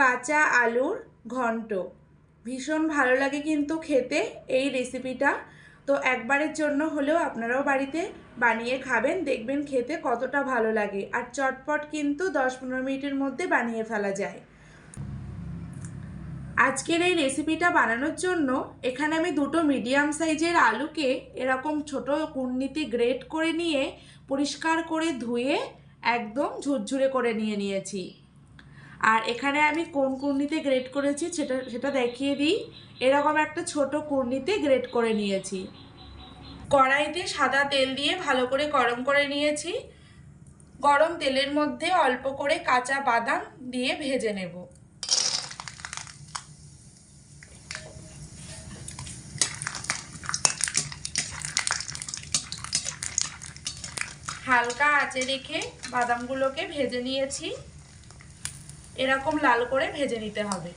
কাঁচা আলুর ঘন্ট। ভীষণ ভালো লাগে কিন্তু খেতে এই রেসিপিটা তো একবারের জন্য হলেও আপনারাও বাড়িতে বানিয়ে খাবেন, দেখবেন খেতে কতটা ভালো লাগে। আর চটপট কিন্তু দশ পনেরো মিনিটের মধ্যে বানিয়ে ফেলা যায়। আজকের এই রেসিপিটা বানানোর জন্য এখানে আমি দুটো মিডিয়াম সাইজের আলুকে এরকম ছোট কুর্নিতে গ্রেট করে নিয়ে পরিষ্কার করে ধুয়ে একদম ঝুরঝুরে করে নিয়ে নিয়েছি। আর এখানে আমি কোন কুর্নিতে গ্রেট করেছি সেটা সেটা দেখিয়ে দিই। এরকম একটা ছোট কুর্নিতে গ্রেট করে নিয়েছি। কড়াইতে সাদা তেল দিয়ে ভালো করে গরম করে নিয়েছি। গরম তেলের মধ্যে অল্প করে কাঁচা বাদাম দিয়ে ভেজে নেব। হালকা আঁচে রেখে বাদামগুলোকে ভেজে নিয়েছি। এরকম লাল করে ভেজে নিতে হবে।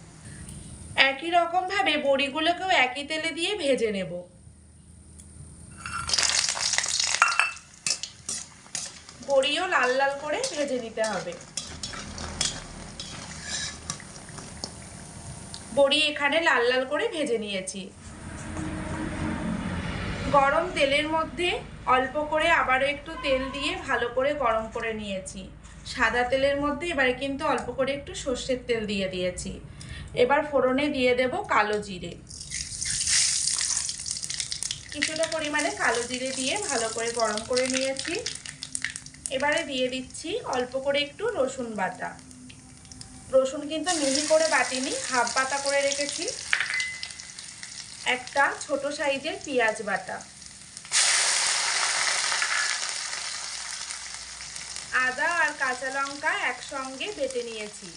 একই রকমভাবে বড়িগুলোকেও একই তেলে দিয়ে ভেজে নেব। বড়িও লাল লাল করে ভেজে নিতে হবে। বড়ি এখানে লাল লাল করে ভেজে নিয়েছি। গরম তেলের মধ্যে অল্প করে আবারও একটু তেল দিয়ে ভালো করে গরম করে নিয়েছি। সাদা তেলের মধ্যে এবারে কিন্তু অল্প করে একটু সর্ষের তেল দিয়ে দিয়েছি। এবার ফোড়নে দিয়ে দেব কালো জিরে। কিছুটা পরিমাণে কালো জিরে দিয়ে ভালো করে গরম করে নিয়েছি। এবারে দিয়ে দিচ্ছি অল্প করে একটু রসুন বাটা। রসুন কিন্তু মিহি করে বাটিনি, হাফ বাটা করে রেখেছি। একটা ছোট সাইজের পেঁয়াজ বাটা। আদা কাঁচা লঙ্কা একসঙ্গে বেটে নিয়েছি।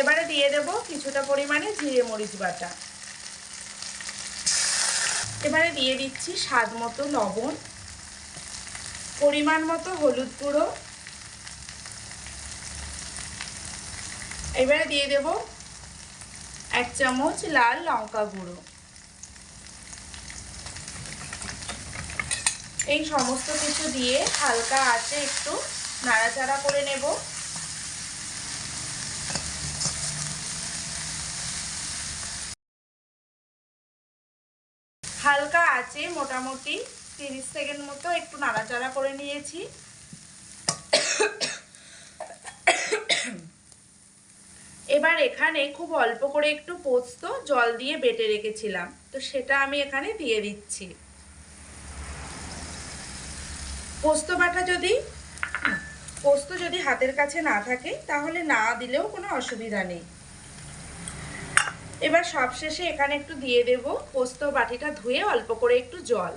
এবারে দিয়ে দেব কিছুটা পরিমাণে জিরে মরিচ বাটা। এবারে দিয়ে দিচ্ছি স্বাদ মতো লবণ, পরিমাণ মতো হলুদ গুঁড়ো। এবারে দিয়ে দেব এক চামচ লাল লঙ্কা গুঁড়ো। এই সমস্ত কিছু দিয়ে হালকা আঁচে একটু নাড়াচাড়া করে নেব। হালকা আঁচে মোটামুটি তিরিশ সেকেন্ড মতো একটু নাড়াচাড়া করে নিয়েছি। এবার এখানে খুব অল্প করে একটু পোস্ত জল দিয়ে বেটে রেখেছিলাম, তো সেটা আমি এখানে দিয়ে দিচ্ছি। পোস্ত বাটা যদি, পোস্ত যদি হাতের কাছে না থাকে, তাহলে না দিলেও কোনো অসুবিধা নেই। এবার সবশেষে এখানে একটু দিয়ে দেব পোস্ত বাটিটা ধুয়ে অল্প করে একটু জল।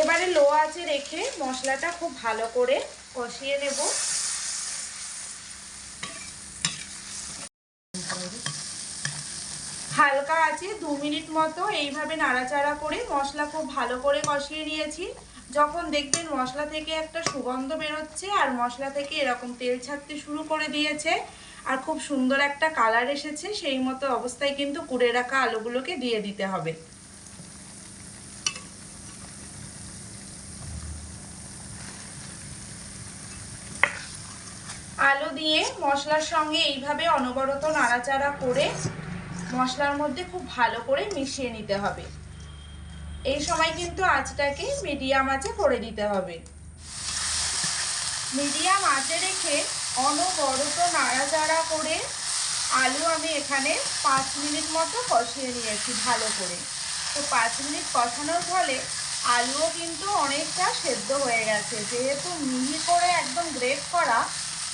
এবারে লো আঁচে রেখে মশলাটা খুব ভালো করে কষিয়ে নেব। হালকা আছে দু মিনিট মতো এইভাবে নাড়াচাড়া করে মশলা খুব ভালো করে কষিয়ে নিয়েছি। যখন দেখবেন মশলা থেকে একটা সুগন্ধ বেরোচ্ছে আর মশলা থেকে এরকম তেল ছাড়তে শুরু করে দিয়েছে আর খুব সুন্দর একটা কালার এসেছে, সেই মতো অবস্থায় কিন্তু কুড়ে রাখা আলুগুলোকে দিয়ে দিতে হবে। আলু দিয়ে মশলার সঙ্গে এইভাবে অনবরত নাড়াচাড়া করে মশলার মধ্যে খুব ভালো করে মিশিয়ে নিতে হবে। এই সময় কিন্তু আঁচটাকে মিডিয়াম আঁচে করে দিতে হবে। মিডিয়াম আঁচে রেখে অনবরত নাড়াচাড়া করে আলু আমি এখানে পাঁচ মিনিট মতো কষিয়ে নিয়েছি ভালো করে। তো পাঁচ মিনিট কষানোর ফলে আলুও কিন্তু অনেকটা সেদ্ধ হয়ে গেছে। যেহেতু মিহি করে একদম গ্রেট করা,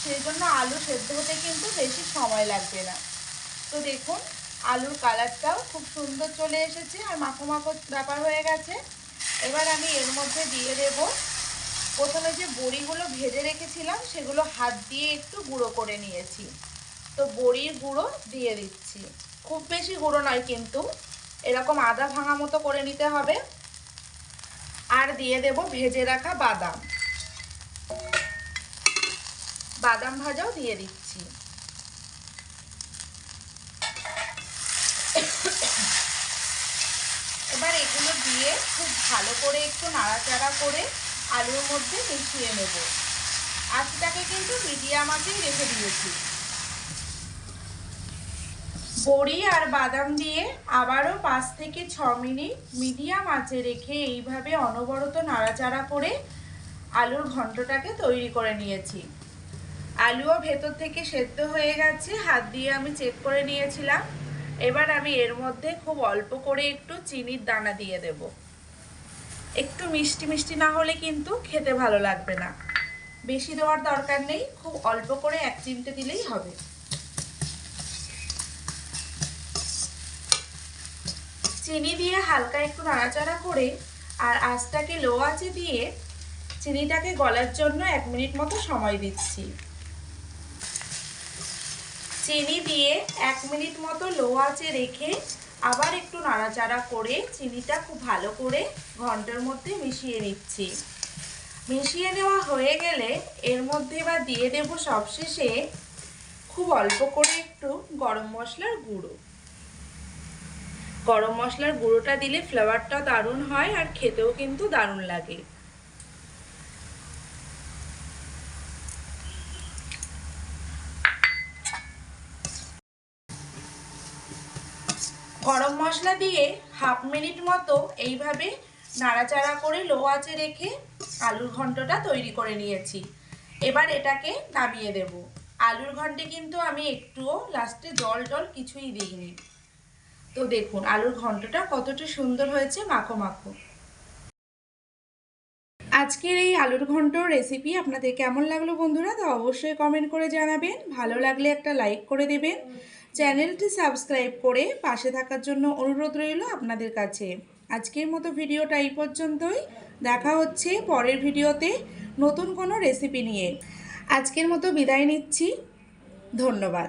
সেই জন্য আলু সেদ্ধ হতে কিন্তু বেশি সময় লাগবে না। তো দেখুন আলুর কালারটাও খুব সুন্দর চলে এসেছে আর মাখো মাখো ব্যাপার হয়ে গেছে। এবার আমি এর মধ্যে দিয়ে দেব। প্রথমে যে বড়িগুলো ভেজে রেখেছিলাম, সেগুলো হাত দিয়ে একটু গুঁড়ো করে নিয়েছি। তো বড়ির গুঁড়ো দিয়ে দিচ্ছি। খুব বেশি গুঁড়ো নয় কিন্তু, এরকম আদা ভাঙা মতো করে নিতে হবে। আর দিয়ে দেব ভেজে রাখা বাদাম। বাদাম ভাজাও দিয়ে দিচ্ছি এবার এগুলো দিয়ে খুব ভালো করে একটু নাড়াচাড়া করে আলুর মধ্যে মিশিয়ে নেব। আঁচটাকে কিন্তু মিডিয়াম আঁচেই রেখে দিয়েছি। বড়ি আর বাদাম দিয়ে আবারও পাঁচ থেকে ছ মিনিট মিডিয়াম আঁচে রেখে এইভাবে অনবরত নাড়াচাড়া করে আলুর ঘন্টটাকে তৈরি করে নিয়েছি। আলুও ভেতর থেকে সেদ্ধ হয়ে গেছে, হাত দিয়ে আমি চেক করে নিয়েছিলাম। এবার আমি এর মধ্যে খুব অল্প করে একটু চিনির দানা দিয়ে দেব। একটু মিষ্টি মিষ্টি না হলে কিন্তু খেতে ভালো লাগবে না। বেশি দেওয়ার দরকার নেই, খুব অল্প করে এক চিমটে দিলেই হবে। চিনি দিয়ে হালকা একটু নাড়াচাড়া করে আর আঁচটাকে লো আঁচে দিয়ে চিনিটাকে গলার জন্য এক মিনিট মতো সময় দিচ্ছি। চিনি দিয়ে এক মিনিট মতো লো আঁচে রেখে আবার একটু নাড়াচাড়া করে চিনিটা খুব ভালো করে ঘণ্টার মধ্যে মিশিয়ে নিচ্ছি। মিশিয়ে নেওয়া হয়ে গেলে এর মধ্যে এবার দিয়ে দেব সবশেষে খুব অল্প করে একটু গরম মশলার গুঁড়ো। গরম মশলার গুঁড়োটা দিলে ফ্লেভারটা দারুণ হয় আর খেতেও কিন্তু দারুণ লাগে। গরম মশলা দিয়ে হাফ মিনিট মতো এইভাবে নাড়াচাড়া করে লো আঁচে রেখে আলুর ঘন্টটা তৈরি করে নিয়েছি। এবার এটাকে নামিয়ে দেব। আলুর ঘন্টে কিন্তু আমি একটুও লাস্টে জল জল কিছুই দিইনি। তো দেখুন, আলুর ঘন্টটা কতটা সুন্দর হয়েছে, মাখো মাখো। আজকের এই আলুর ঘন্টর রেসিপি আপনাদের কেমন লাগল বন্ধুরা তো অবশ্যই কমেন্ট করে জানাবেন। ভালো লাগলে একটা লাইক করে দেবেন। চ্যানেলটি সাবস্ক্রাইব করে পাশে থাকার জন্য অনুরোধ রইল আপনাদের কাছে। আজকের মতো ভিডিওটা এই পর্যন্তই। দেখা হচ্ছে পরের ভিডিওতে নতুন কোনো রেসিপি নিয়ে। আজকের মতো বিদায় নিচ্ছি। ধন্যবাদ।